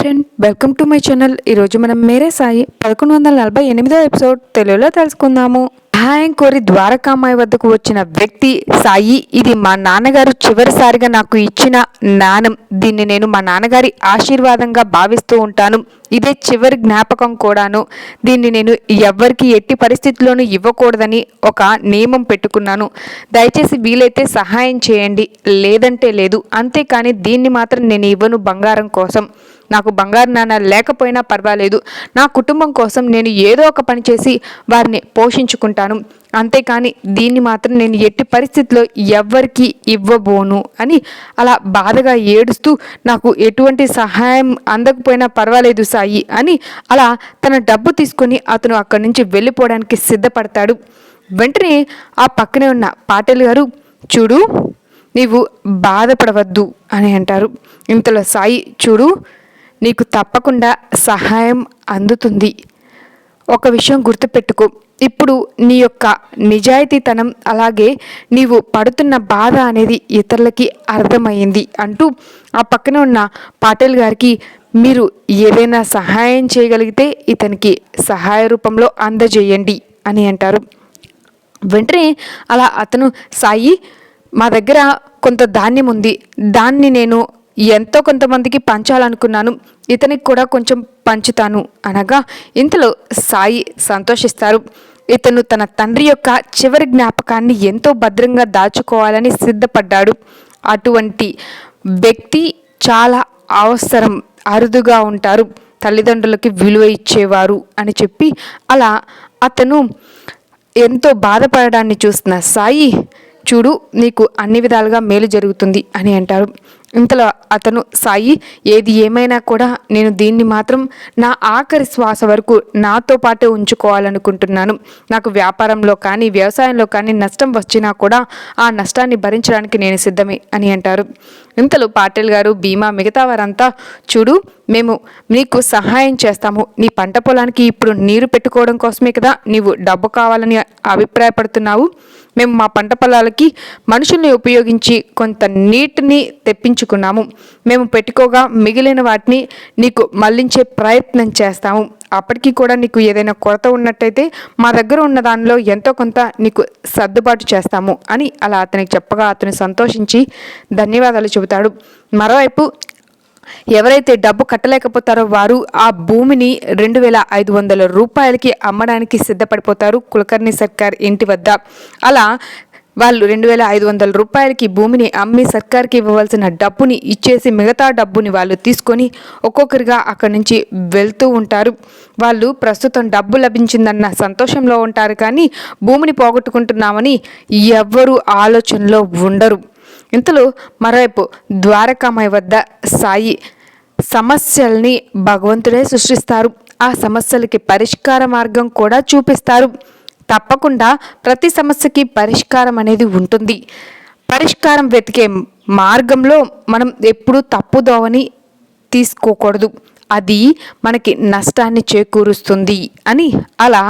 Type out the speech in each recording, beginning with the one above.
Friend welcome to my channel ఈరోజు మనం మేరే సాయి పదకొండు వందల నలభై ఎనిమిదో ఎపిసోడ్ తెలుగులో తెలుసుకుందాము. సహాయం కోరి ద్వారకామాయి వద్దకు వచ్చిన వ్యక్తి సాయి ఇది మా నాన్నగారు చివరిసారిగా నాకు ఇచ్చిన నాణం దీన్ని నేను మా నాన్నగారి ఆశీర్వాదంగా భావిస్తూ ఉంటాను. ఇదే చివరి జ్ఞాపకం కూడాను. దీన్ని నేను ఎవ్వరికి ఎట్టి పరిస్థితుల్లోనూ ఇవ్వకూడదని ఒక నియమం పెట్టుకున్నాను. దయచేసి వీలైతే సహాయం చేయండి. లేదంటే లేదు. అంతేకాని దీన్ని మాత్రం నేను ఇవ్వను బంగారం కోసం. నాకు బంగారు నాణాలు లేకపోయినా పర్వాలేదు. నా కుటుంబం కోసం నేను ఏదో ఒక పని చేసి వారిని పోషించుకుంటాను. అంతేకాని దీన్ని మాత్రం నేను ఎట్టి పరిస్థితిలో ఎవ్వరికి ఇవ్వబోను అని అలా బాధగా ఏడుస్తూ నాకు ఎటువంటి సహాయం అందకపోయినా పర్వాలేదు సాయి అని అలా తన డబ్బు తీసుకొని అతను అక్కడి నుంచి వెళ్ళిపోవడానికి సిద్ధపడతాడు. వెంటనే ఆ పక్కనే ఉన్న పాటలు గారు చూడు నీవు బాధపడవద్దు అని అంటారు. ఇంతలో సాయి చూడు నీకు తప్పకుండా సహాయం అందుతుంది. ఒక విషయం గుర్తుపెట్టుకో. ఇప్పుడు నీ యొక్క నిజాయితీతనం అలాగే నీవు పడుతున్న బాధ అనేది ఇతరులకి అర్థమైంది అంటూ ఆ పక్కన ఉన్న పాటిల్ గారికి మీరు ఏదైనా సహాయం చేయగలిగితే ఇతనికి సహాయ రూపంలో అందజేయండి అని అంటారు. వెంటనే అలా అతను సాయి మా దగ్గర కొంత ధాన్యం ఉంది. దాన్ని నేను ఎంతో కొంతమందికి పంచాలనుకున్నాను. ఇతనికి కూడా కొంచెం పంచుతాను అనగా ఇంతలో సాయి సంతోషిస్తారు. ఇతను తన తండ్రి యొక్క చివరి జ్ఞాపకాన్ని ఎంతో భద్రంగా దాచుకోవాలని సిద్ధపడ్డాడు. అటువంటి వ్యక్తి చాలా అవసరం అరుదుగా ఉంటారు. తల్లిదండ్రులకి విలువ ఇచ్చేవారు అని చెప్పి అలా అతను ఎంతో బాధపడడాన్ని చూస్తున్న సాయి చూడు నీకు అన్ని విధాలుగా మేలు జరుగుతుంది అని అంటారు. ఇంతలో అతను సాయి ఏది ఏమైనా కూడా నేను దీన్ని మాత్రం నా ఆఖరి శ్వాస వరకు నాతో పాటే ఉంచుకోవాలనుకుంటున్నాను. నాకు వ్యాపారంలో కానీ వ్యవసాయంలో కానీ నష్టం వచ్చినా కూడా ఆ నష్టాన్ని భరించడానికి నేను సిద్ధమే అని అంటారు. ఇంతలో పాటిల్ గారు భీమా మిగతా వారంతా చూడు మేము నీకు సహాయం చేస్తాము. నీ పంట పొలానికి ఇప్పుడు నీరు పెట్టుకోవడం కోసమే కదా నీవు డబ్బు కావాలని అభిప్రాయపడుతున్నావు. మేము మా పంట పొలాలకి మనుషుల్ని ఉపయోగించి కొంత నీటిని తెప్పించుకున్నాము. మేము పెట్టుకోగా మిగిలిన వాటిని నీకు మళ్ళించే ప్రయత్నం చేస్తాము. అప్పటికి కూడా నీకు ఏదైనా కొరత ఉన్నట్టయితే మా దగ్గర ఉన్న దానిలో ఎంతో కొంత నీకు సర్దుబాటు చేస్తాము అని అలా అతనికి చెప్పగా అతను సంతోషించి ధన్యవాదాలు చెబుతాడు. మరోవైపు ఎవరైతే డబ్బు కట్టలేకపోతారో వారు ఆ భూమిని రెండు వేల ఐదు వందల రూపాయలకి అమ్మడానికి సిద్ధపడిపోతారు కులకర్ణి సర్కార్ ఇంటి వద్ద. అలా వాళ్ళు రెండు వేల ఐదు వందల రూపాయలకి భూమిని అమ్మి సర్కార్కి ఇవ్వవలసిన డబ్బుని ఇచ్చేసి మిగతా డబ్బుని వాళ్ళు తీసుకొని ఒక్కొక్కరిగా అక్కడి నుంచి వెళ్తూ ఉంటారు. వాళ్ళు ప్రస్తుతం డబ్బు లభించిందన్న సంతోషంలో ఉంటారు కానీ భూమిని పోగొట్టుకుంటున్నామని ఎవ్వరూ ఆలోచనలో ఉండరు. ఇంతలో మరోవైపు ద్వారకామయ వద్ద సాయి సమస్యల్ని భగవంతుడే సృష్టిస్తారు. ఆ సమస్యలకి పరిష్కార మార్గం కూడా చూపిస్తారు. తప్పకుండా ప్రతి సమస్యకి పరిష్కారం అనేది ఉంటుంది. పరిష్కారం వెతికే మార్గంలో మనం ఎప్పుడూ తప్పుదోవని తీసుకోకూడదు. అది మనకి నష్టాన్ని చేకూరుస్తుంది అని అలా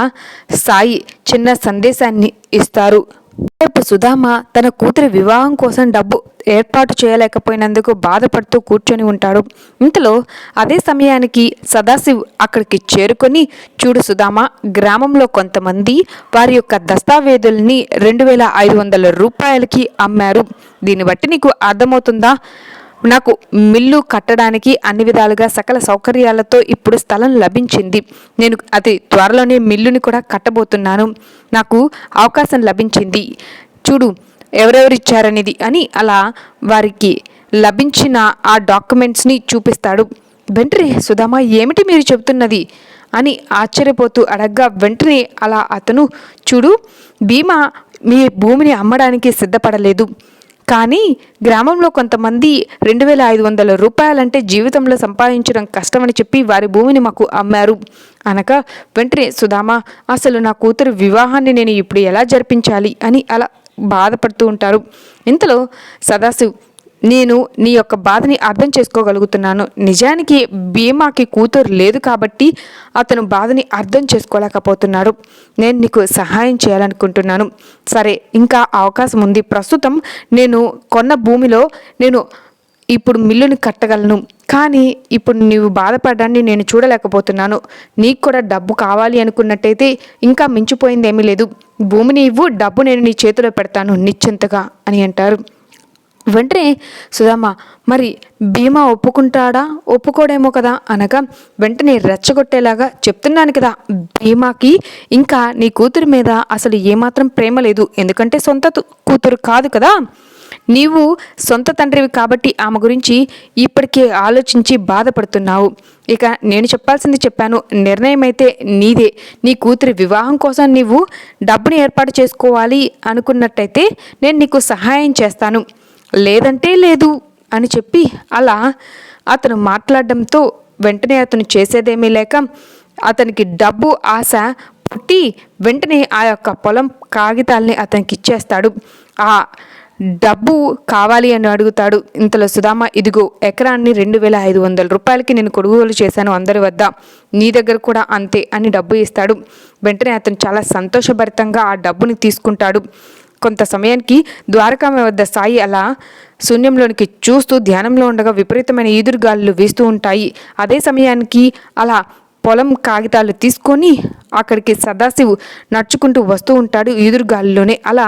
సాయి చిన్న సందేశాన్ని ఇస్తారు. రేపు సుధామ తన కూతురి వివాహం కోసం డబ్బు ఏర్పాటు చేయలేకపోయినందుకు బాధపడుతూ కూర్చొని ఉంటాడు. ఇంతలో అదే సమయానికి సదాశివ్ అక్కడికి చేరుకొని చూడు సుధామ గ్రామంలో కొంతమంది వారి యొక్క దస్తావేజుల్ని రెండు వేల ఐదు వందల రూపాయలకి అమ్మారు. దీన్ని బట్టి నీకు అర్థమవుతుందా? నాకు మిల్లు కట్టడానికి అన్ని విధాలుగా సకల సౌకర్యాలతో ఇప్పుడు స్థలం లభించింది. నేను అతి త్వరలోనే మిల్లుని కూడా కట్టబోతున్నాను. నాకు అవకాశం లభించింది. చూడు ఎవరెవరు ఇచ్చారనేది అని అలా వారికి లభించిన ఆ డాక్యుమెంట్స్ని చూపిస్తాడు. వెంటనే సుధామ ఏమిటి మీరు చెబుతున్నది? అని ఆశ్చర్యపోతూ అడగ్గా వెంటనే అలా అతను చూడు భీమా మీ భూమిని అమ్మడానికి సిద్ధపడలేదు. కానీ గ్రామంలో కొంతమంది రెండు వేల ఐదు వందల రూపాయలంటే జీవితంలో సంపాదించడం కష్టమని చెప్పి వారి భూమిని మాకు అమ్మారు. అనగా వెంటనే సుధామ అసలు నా కూతురు వివాహాన్ని నేను ఇప్పుడు ఎలా జరిపించాలి? అని అలా బాధపడుతూ ఉంటారు. ఇంతలో సదాశివ్ నేను నీ యొక్క బాధని అర్థం చేసుకోగలుగుతున్నాను. నిజానికి భీమాకి కూతురు లేదు కాబట్టి అతను బాధని అర్థం చేసుకోలేకపోతున్నాడు. నేను నీకు సహాయం చేయాలనుకుంటున్నాను. సరే ఇంకా అవకాశం ఉంది. ప్రస్తుతం నేను కొన్న భూమిలో నేను ఇప్పుడు మిల్లుని కట్టగలను. కానీ ఇప్పుడు నీవు బాధపడడాన్ని నేను చూడలేకపోతున్నాను. నీకు కూడా డబ్బు కావాలి అనుకున్నట్టయితే ఇంకా మించిపోయింది ఏమీ లేదు. భూమిని ఇవ్వు డబ్బు నేను నీ చేతిలో పెడతాను. నిశ్చింతగా అని అంటారు. వెంటనే సుధామ మరి భీమా ఒప్పుకుంటాడా? ఒప్పుకోడేమో కదా అనగా వెంటనే రెచ్చగొట్టేలాగా చెప్తున్నాను కదా భీమాకి ఇంకా నీ కూతురు మీద అసలు ఏమాత్రం ప్రేమ లేదు. ఎందుకంటే సొంత కూతురు కాదు కదా. నీవు సొంత తండ్రివి కాబట్టి ఆమె గురించి ఇప్పటికే ఆలోచించి బాధపడుతున్నావు. ఇక నేను చెప్పాల్సింది చెప్పాను. నిర్ణయం అయితే నీదే. నీ కూతురి వివాహం కోసం నీవు డబ్బుని ఏర్పాటు చేసుకోవాలి అనుకున్నట్టయితే నేను నీకు సహాయం చేస్తాను. లేదంటే లేదు అని చెప్పి అలా అతను మాట్లాడడంతో వెంటనే అతను చేసేదేమీ లేక అతనికి డబ్బు ఆశ పుట్టి వెంటనే ఆ యొక్క పొలం కాగితాల్ని అతనికి ఇచ్చేస్తాడు. ఆ డబ్బు కావాలి అని అడుగుతాడు. ఇంతలో సుధామ ఇదిగో ఎకరాన్ని రెండు వేల ఐదు వందల రూపాయలకి నేను కొనుగోలు చేశాను అందరి వద్ద. నీ దగ్గర కూడా అంతే అని డబ్బు ఇస్తాడు. వెంటనే అతను చాలా సంతోషభరితంగా ఆ డబ్బుని తీసుకుంటాడు. కొంత సమయానికి ద్వారకామ వద్ద సాయి అలా శూన్యంలోనికి చూస్తూ ధ్యానంలో ఉండగా విపరీతమైన ఈదురుగాలు వీస్తూ ఉంటాయి. అదే సమయానికి అలా పొలం కాగితాలు తీసుకొని అక్కడికి సదాశివు నడుచుకుంటూ వస్తూ ఉంటాడు ఈదురుగాలిలోనే. అలా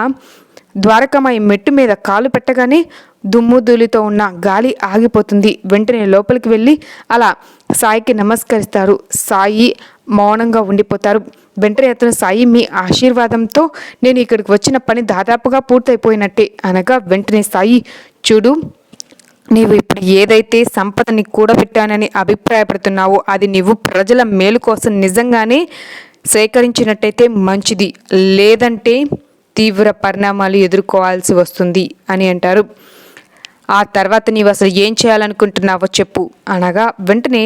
ద్వారకామాయి మెట్టు మీద కాలు పెట్టగానే దుమ్ము ధూళితో ఉన్న గాలి ఆగిపోతుంది. వెంటనే లోపలికి వెళ్ళి అలా సాయికి నమస్కరిస్తారు. సాయి మౌనంగా ఉండిపోతారు. వెంటనే అతను సాయి మీ ఆశీర్వాదంతో నేను ఇక్కడికి వచ్చిన పని దాదాపుగా పూర్తయిపోయినట్టే అనగా వెంటనే సాయి చూడు నీవు ఇప్పుడు ఏదైతే సంపదని కూడబెట్టానని అభిప్రాయపడుతున్నావో అది నీవు ప్రజల మేలు కోసం నిజంగానే సేకరించినట్టయితే మంచిది. లేదంటే తీవ్ర పరిణామాలు ఎదుర్కోవాల్సి వస్తుంది అని అంటారు. ఆ తర్వాత నీవు అసలు ఏం చేయాలనుకుంటున్నావో చెప్పు అనగా వెంటనే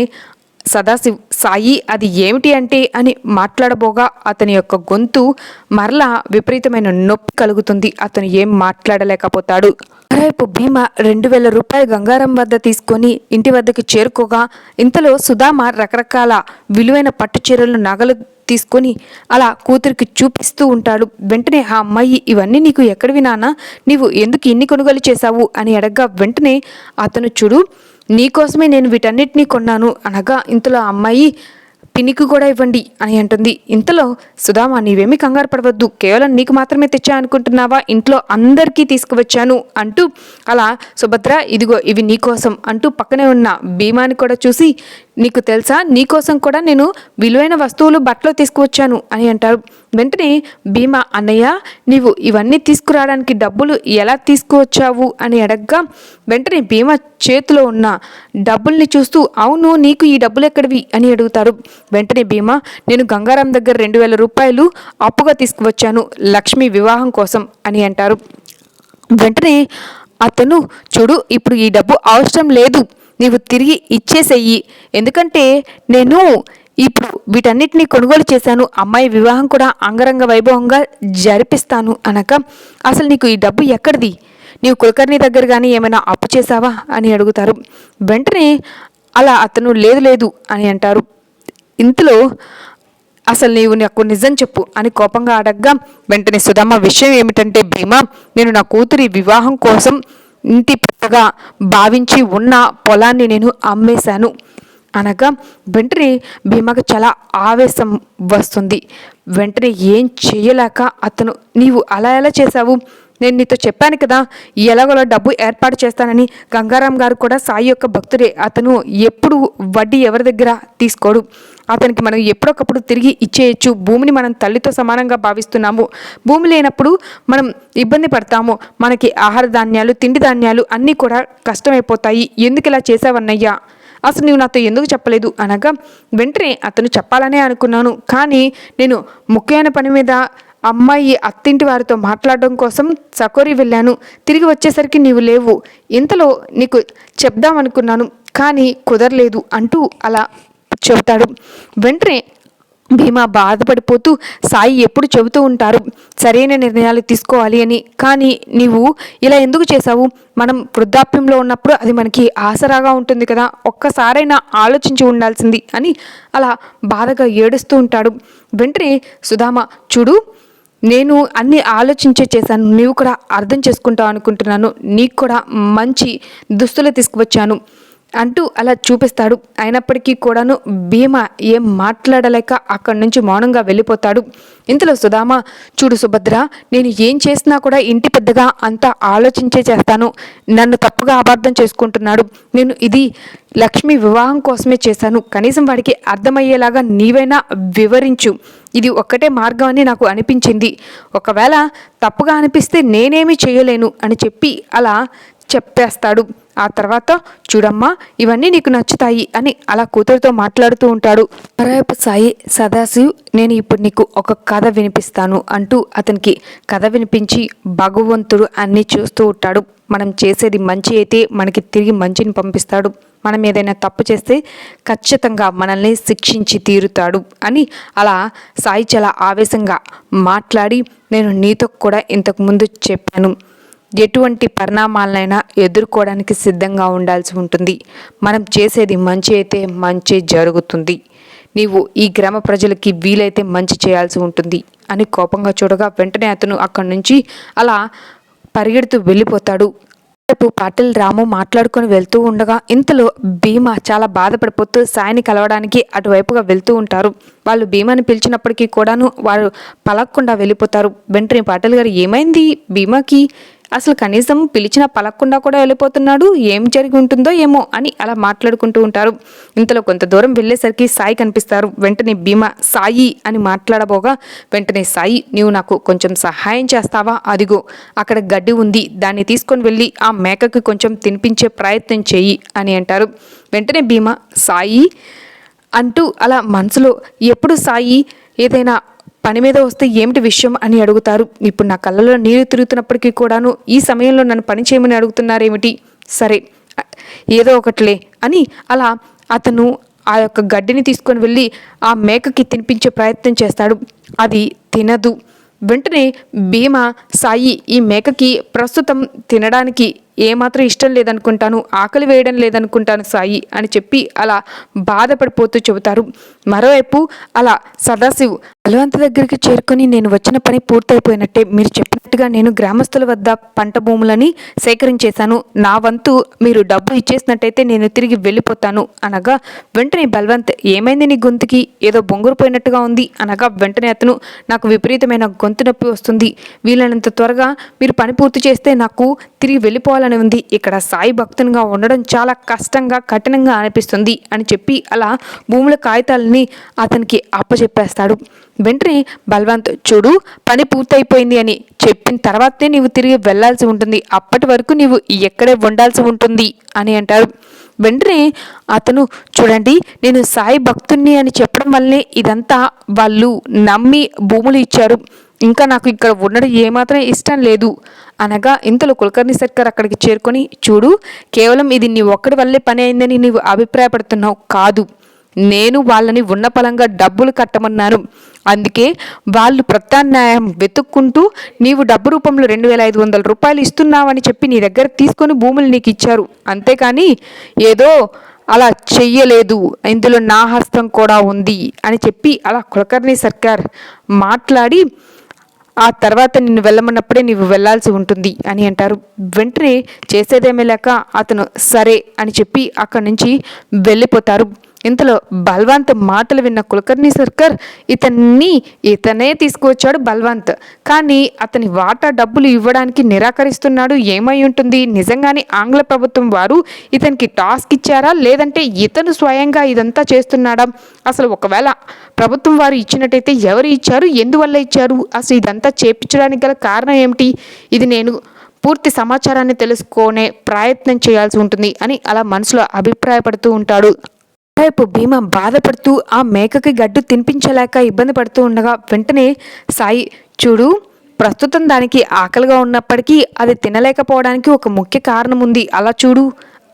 సదాశివ్ సాయి అది ఏమిటి అంటే? అని మాట్లాడబోగా అతని యొక్క గొంతు మరలా విపరీతమైన నొప్పి కలుగుతుంది. అతను ఏం మాట్లాడలేకపోతాడు. రేపు భీమ రెండు వేల రూపాయలు గంగారం వద్ద తీసుకొని ఇంటి వద్దకు చేరుకోగా ఇంతలో సుధామ రకరకాల విలువైన పట్టు చీరలు నగలు తీసుకొని అలా కూతురికి చూపిస్తూ ఉంటాడు. వెంటనే ఆ అమ్మాయి ఇవన్నీ నీకు ఎక్కడివి నాన్న నీవు ఎందుకు ఇన్ని కొనుగోలు చేశావు? అని అడగ్గా వెంటనే అతను చూడు నీకోసమే నేను వీటన్నిటినీ కొన్నాను అనగా ఇంతలో అమ్మాయి పినికి కూడా ఇవ్వండి అని అంటుంది. ఇంతలో సుధామా నీవేమీ కంగారు పడవద్దు. కేవలం నీకు మాత్రమే తెచ్చా అనుకుంటున్నావా? ఇంట్లో అందరికీ తీసుకువచ్చాను అంటూ అలా సుభద్ర ఇదిగో ఇవి నీకోసం అంటూ పక్కనే ఉన్న భీమాని కూడా చూసి నీకు తెలుసా? నీకోసం కూడా నేను విలువైన వస్తువులు బట్టలు తీసుకువచ్చాను అని అంటారు. వెంటనే భీమా అన్నయ్య నీవు ఇవన్నీ తీసుకురావడానికి డబ్బులు ఎలా తీసుకువచ్చావు? అని అడగ్గా వెంటనే భీమా చేతిలో ఉన్న డబ్బుల్ని చూస్తూ అవును నీకు ఈ డబ్బులు ఎక్కడివి? అని అడుగుతారు. వెంటనే భీమా నేను గంగారాం దగ్గర రెండు వేల రూపాయలు అప్పుగా తీసుకువచ్చాను లక్ష్మి వివాహం కోసం అని అంటారు. వెంటనే అతను చూడు ఇప్పుడు ఈ డబ్బు అవసరం లేదు. నీవు తిరిగి ఇచ్చేసేయి. ఎందుకంటే నేను ఇప్పుడు వీటన్నిటిని కొనుగోలు చేశాను. అమ్మాయి వివాహం కూడా అంగరంగ వైభవంగా జరిపిస్తాను అనక అసలు నీకు ఈ డబ్బు ఎక్కడిది? నీవు కులకర్ణి దగ్గర కానీ ఏమైనా అప్పు చేశావా? అని అడుగుతారు. వెంటనే అలా అతను లేదు లేదు అని అంటారు. ఇంతలో అసలు నీవు నాకు నిజం చెప్పు అని కోపంగా అడగ్గా వెంటనే సుధమ్మ విషయం ఏమిటంటే భీమా నేను నా కూతురి వివాహం కోసం ఇంటి పెద్దగా భావించి ఉన్న పొలాన్ని నేను అమ్మేశాను. అనగా వెంటనే భీమాకు చాలా ఆవేశం వస్తుంది. వెంటనే ఏం చేయలేక అతను నీవు అలా ఎలా చేశావు? నేను నీతో చెప్పాను కదా ఎలాగోలా డబ్బు ఏర్పాటు చేస్తానని గంగారాం గారు కూడా సాయి యొక్క భక్తుడే. అతను ఎప్పుడు వడ్డీ ఎవరి దగ్గర తీసుకోడు. అతనికి మనం ఎప్పుడొకప్పుడు తిరిగి ఇచ్చేయచ్చు. భూమిని మనం తల్లితో సమానంగా భావిస్తున్నాము. భూమి లేనప్పుడు మనం ఇబ్బంది పడతాము. మనకి ఆహార ధాన్యాలు తిండి ధాన్యాలు అన్నీ కూడా కష్టమైపోతాయి. ఎందుకు ఇలా చేసావన్నయ్యా అసలు నువ్వు నాతో ఎందుకు చెప్పలేదు? అనగా వెంటనే అతను చెప్పాలనే అనుకున్నాను. కానీ నేను ముఖ్యమైన పని మీద అమ్మాయి అత్తింటి వారితో మాట్లాడడం కోసం సకోరి వెళ్ళాను. తిరిగి వచ్చేసరికి నీవు లేవు. ఇంతలో నీకు చెప్దామనుకున్నాను. కానీ కుదరలేదు అంటూ అలా చెబుతాడు. వెంటనే భీమా బాధపడిపోతూ సాయి ఎప్పుడు చెబుతూ ఉంటారు సరైన నిర్ణయాలు తీసుకోవాలి అని. కానీ నీవు ఇలా ఎందుకు చేశావు? మనం వృద్ధాప్యంలో ఉన్నప్పుడు అది మనకి ఆసరాగా ఉంటుంది కదా ఒక్కసారైనా ఆలోచించి ఉండాల్సింది అని అలా బాధగా ఏడుస్తూ ఉంటాడు. వెంటనే సుధామ చూడు నేను అన్ని ఆలోచించే చేశాను. నీవు కూడా అర్థం చేసుకుంటావు అనుకుంటున్నాను. నీకు కూడా మంచి దుస్తులు తీసుకువచ్చాను. అంటూ అలా చూపిస్తాడు. అయినప్పటికీ కూడాను భీమ ఏం మాట్లాడలేక అక్కడి నుంచి మౌనంగా వెళ్ళిపోతాడు. ఇంతలో సుధామ చూడు సుభద్ర నేను ఏం చేసినా కూడా ఇంటి పెద్దగా అంతా ఆలోచించే చేస్తాను. నన్ను తప్పుగా అపార్థం చేసుకుంటున్నాడు. నేను ఇది లక్ష్మి వివాహం కోసమే చేశాను. కనీసం వాడికి అర్థమయ్యేలాగా నీవైనా వివరించు. ఇది ఒక్కటే మార్గం అని నాకు అనిపించింది. ఒకవేళ తప్పుగా అనిపిస్తే నేనేమి చేయలేను అని చెప్పి అలా చెప్పేస్తాడు. ఆ తర్వాత చూడమ్మా ఇవన్నీ నీకు నచ్చుతాయి అని అలా కూతురుతో మాట్లాడుతూ ఉంటాడు. మరోవైపు సాయి సదాశివ్ నేను ఇప్పుడు నీకు ఒక కథ వినిపిస్తాను అంటూ అతనికి కథ వినిపించి భగవంతుడు అన్నీ చూస్తూ ఉంటాడు. మనం చేసేది మంచి అయితే మనకి తిరిగి మంచిని పంపిస్తాడు. మనం ఏదైనా తప్పు చేస్తే ఖచ్చితంగా మనల్ని శిక్షించి తీరుతాడు అని అలా సాయి చాలా ఆవేశంగా మాట్లాడి నేను నీతో కూడా ఇంతకుముందు చెప్పాను. ఎటువంటి పరిణామాలనైనా ఎదుర్కోవడానికి సిద్ధంగా ఉండాల్సి ఉంటుంది. మనం చేసేది మంచి అయితే మంచి జరుగుతుంది. నీవు ఈ గ్రామ ప్రజలకి వీలైతే మంచి చేయాల్సి ఉంటుంది అని కోపంగా చూడగా వెంటనే అతను అక్కడి నుంచి అలా పరిగెడుతూ వెళ్ళిపోతాడు. రేపు పాటిల్ రాము మాట్లాడుకొని వెళ్తూ ఉండగా ఇంతలో భీమా చాలా బాధపడిపోతూ సాయిని కలవడానికి అటువైపుగా వెళ్తూ ఉంటారు. వాళ్ళు భీమాని పిలిచినప్పటికీ కూడాను వారు పలక్కుండా వెళ్ళిపోతారు. వెంటనే పాటిల్ గారు ఏమైంది భీమాకి? అసలు కనీసం పిలిచిన పలక్కుండా కూడా వెళ్ళిపోతున్నాడు. ఏం జరిగి ఉంటుందో ఏమో అని అలా మాట్లాడుకుంటూ ఉంటారు. ఇంతలో కొంత దూరం వెళ్ళేసరికి సాయి కనిపిస్తారు. వెంటనే భీమా సాయి అని మాట్లాడబోగా వెంటనే సాయి నీవు నాకు కొంచెం సహాయం చేస్తావా? అదిగో అక్కడ గడ్డి ఉంది. దాన్ని తీసుకొని వెళ్ళి ఆ మేకకి కొంచెం తినిపించే ప్రయత్నం చెయ్యి అని అంటారు. వెంటనే భీమా సాయి అంటూ అలా మనసులో ఎప్పుడు సాయి? ఏదైనా పని మీద వస్తే ఏమిటి విషయం అని అడుగుతారు. ఇప్పుడు నా కళ్ళలో నీరు తిరుగుతున్నప్పటికీ కూడాను ఈ సమయంలో నన్ను పని చేయమని అడుగుతున్నారేమిటి? సరే ఏదో ఒకట్లే అని అలా అతను ఆ యొక్క గడ్డిని తీసుకొని వెళ్ళి ఆ మేకకి తినిపించే ప్రయత్నం చేస్తాడు. అది తినదు. వెంటనే భీమ సాయి ఈ మేకకి ప్రస్తుతం తినడానికి ఏమాత్రం ఇష్టం లేదనుకుంటాను ఆకలి వేయడం లేదనుకుంటాను సాయి అని చెప్పి అలా బాధపడిపోతూ చెబుతారు. మరోవైపు అలా సదాశివ్ బలవంత దగ్గరికి చేరుకొని నేను వచ్చిన పని పూర్తయిపోయినట్టే మీరు చెప్పినట్టుగా నేను గ్రామస్తుల వద్ద పంట భూములని సేకరించేశాను. నా వంతు మీరు డబ్బు ఇచ్చేసినట్టయితే నేను తిరిగి వెళ్ళిపోతాను అనగా వెంటనే బలవంత్ ఏమైంది నీ గొంతుకి? ఏదో బొంగురుపోయినట్టుగా ఉంది అనగా వెంటనే అతను నాకు విపరీతమైన గొంతు నొప్పి వస్తుంది. వీలైనంత త్వరగా మీరు పని పూర్తి చేస్తే నాకు తిరిగి వెళ్ళిపోవాలని ఉంది. ఇక్కడ సాయి భక్తునిగా ఉండడం చాలా కష్టంగా కఠినంగా అనిపిస్తుంది అని చెప్పి అలా భూముల కాగితాలని అతనికి అప్పచెప్పేస్తాడు వెంటనే బల్వంత్ చూడు పని పూర్తయిపోయింది అని చెప్పిన తర్వాతే నీవు తిరిగి వెళ్ళాల్సి ఉంటుంది. అప్పటి వరకు నీవు ఎక్కడే ఉండాల్సి ఉంటుంది అని అంటారు వెంటనే అతను చూడండి నేను సాయి భక్తుణ్ణి అని చెప్పడం వల్లనే ఇదంతా వాళ్ళు నమ్మి భూములు ఇచ్చారు. ఇంకా నాకు ఇక్కడ ఉండడం ఏమాత్రం ఇష్టం లేదు. అనగా ఇంతలో కులకర్ణి సర్కార్ అక్కడికి చేరుకొని చూడు కేవలం ఇది నీ ఒక్కడి వల్లే పని అయిందని నీవు అభిప్రాయపడుతున్నావు కాదు. నేను వాళ్ళని ఉన్న పలంగా డబ్బులు కట్టమన్నాను. అందుకే వాళ్ళు ప్రత్యామ్నాయం వెతుక్కుంటూ నీవు డబ్బు రూపంలో రెండు వేల ఐదు వందల రూపాయలు ఇస్తున్నావని చెప్పి నీ దగ్గర తీసుకొని భూములు నీకు ఇచ్చారు. అంతేకాని ఏదో అలా చెయ్యలేదు. ఇందులో నా హస్తం కూడా ఉంది అని చెప్పి అలా కులకర్ణి సర్కార్ మాట్లాడి ఆ తర్వాత నిన్ను వెళ్ళమన్నప్పుడే నీవు వెళ్ళాల్సి ఉంటుంది అని అంటారు. వెంటనే చేసేదేమీ లేక అతను సరే అని చెప్పి అక్కడి నుంచి వెళ్ళిపోతారు. ఇంతలో బల్వంత్ మాటలు విన్న కులకర్ణి సర్కర్ ఇతన్ని ఇతనే తీసుకువచ్చాడు బల్వంత్. కానీ అతని వాటా డబ్బులు ఇవ్వడానికి నిరాకరిస్తున్నాడు. ఏమై ఉంటుంది? నిజంగానే ఆంగ్ల ప్రభుత్వం వారు ఇతనికి టాస్క్ ఇచ్చారా? లేదంటే ఇతను స్వయంగా ఇదంతా చేస్తున్నాడా? అసలు ఒకవేళ ప్రభుత్వం వారు ఇచ్చినట్టయితే ఎవరు ఇచ్చారు? ఎందువల్ల ఇచ్చారు? అసలు ఇదంతా చేపించడానికి గల కారణం ఏమిటి? ఇది నేను పూర్తి సమాచారాన్ని తెలుసుకునే ప్రయత్నం చేయాల్సి ఉంటుంది అని అలా మనసులో అభిప్రాయపడుతూ ఉంటాడు వైపు భీమ బాధపడుతూ ఆ మేకకి గడ్డు తినిపించలేక ఇబ్బంది పడుతూ ఉండగా వెంటనే సాయి చూడు ప్రస్తుతం దానికి ఆకలిగా ఉన్నప్పటికీ అది తినలేకపోవడానికి ఒక ముఖ్య కారణం ఉంది. అలా చూడు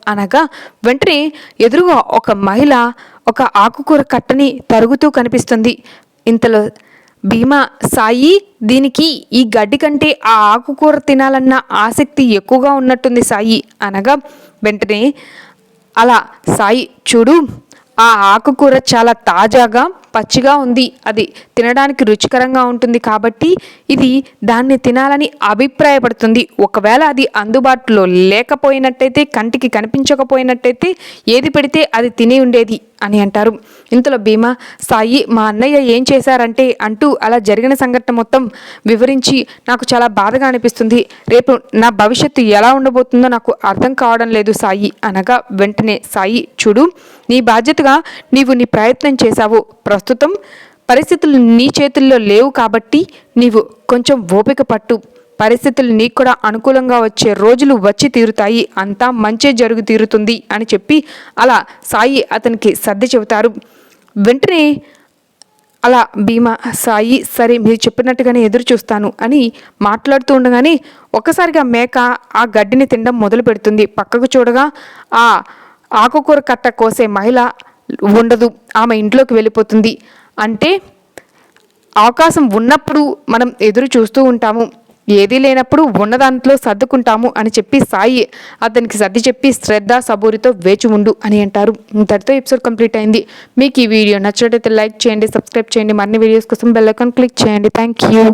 అనగా వెంటనే ఎదురుగా ఒక మహిళ ఒక ఆకుకూర కట్టని తరుగుతూ కనిపిస్తుంది. ఇంతలో భీమా సాయి దీనికి ఈ గడ్డి కంటే ఆ ఆకుకూర తినాలన్న ఆసక్తి ఎక్కువగా ఉన్నట్టుంది సాయి అనగా వెంటనే అలా సాయి చూడు ఆ ఆకుకూర చాలా తాజాగా పచ్చిగా ఉంది. అది తినడానికి రుచికరంగా ఉంటుంది కాబట్టి ఇది దాన్ని తినాలని అభిప్రాయపడుతుంది. ఒకవేళ అది అందుబాటులో లేకపోయినట్టయితే కంటికి కనిపించకపోయినట్టయితే ఏది పెడితే అది తిని ఉండేది అని అంటారు. ఇంతలో భీమా సాయి మా అన్నయ్య ఏం చేశారంటే అంటూ అలా జరిగిన సంఘటన మొత్తం వివరించి నాకు చాలా బాధగా అనిపిస్తుంది. రేపు నా భవిష్యత్తు ఎలా ఉండబోతుందో నాకు అర్థం కావడం లేదు సాయి. అనగా వెంటనే సాయి చూడు నీ బాధ్యతగా నీవు నీ ప్రయత్నం చేశావు. ప్రస్తుతం పరిస్థితులు నీ చేతుల్లో లేవు కాబట్టి నీవు కొంచెం ఓపిక పట్టు. పరిస్థితులు నీకు కూడా అనుకూలంగా వచ్చే రోజులు వచ్చి తీరుతాయి. అంతా మంచే జరుగు తీరుతుంది అని చెప్పి అలా సాయి అతనికి సర్ది చెబుతారు. వెంటనే అలా భీమా సాయి సరే మీరు చెప్పినట్టుగానే ఎదురు చూస్తాను అని మాట్లాడుతూ ఉండగానే ఒక్కసారిగా మేక ఆ గడ్డిని తినడం మొదలు పెడుతుంది పక్కకు చూడగా ఆ ఆకుకూర కట్ట కోసే మహిళ ఉండదు ఆమె ఇంట్లోకి వెళ్ళిపోతుంది. అంటే అవకాశం ఉన్నప్పుడు మనం ఎదురు చూస్తూ ఉంటాము. ఏదీ లేనప్పుడు ఉన్న దాంట్లో సర్దుకుంటాము అని చెప్పి సాయి అతనికి సర్ది చెప్పి శ్రద్ధ సబూరితో వేచి ఉండు అని అంటారు. ఇంతటితో ఎపిసోడ్ కంప్లీట్ అయింది. మీకు ఈ వీడియో నచ్చినట్లయితే లైక్ చేయండి సబ్స్క్రైబ్ చేయండి. మరిన్ని వీడియోస్ కోసం బెల్ ఐకాన్ క్లిక్ చేయండి. Thank you